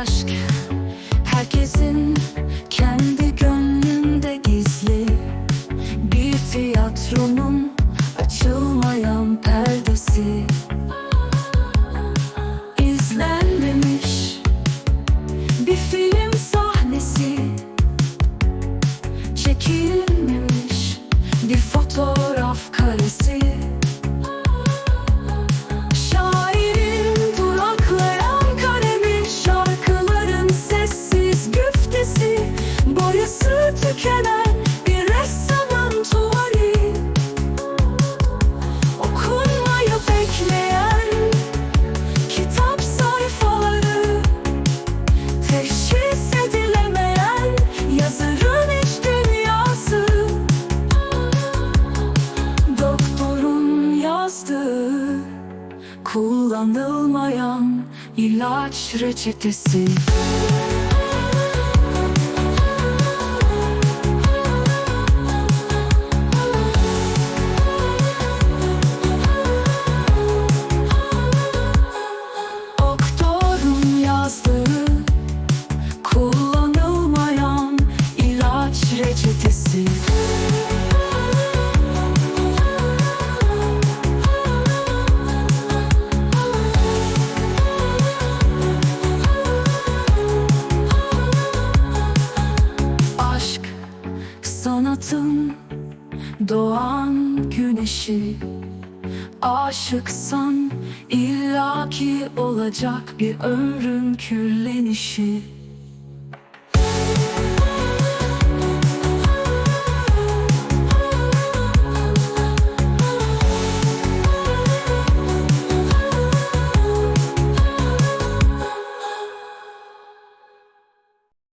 Aşk. Herkesin kendi gönlünde gizli. Bir tiyatronun açılmayan perdesi. İzlenmemiş bir film sahnesi. Çekilmemiş bir fotoğraf Tükenen bir ressamın tuvali. Okunmayı bekleyen kitap sayfaları. Teşhis edilemeyen yazarın iç dünyası. Doktorun yazdığı kullanılmayan ilaç reçetesi sanatın doğan güneşi Aşıksan illaki olacak bir ömrün küllenişi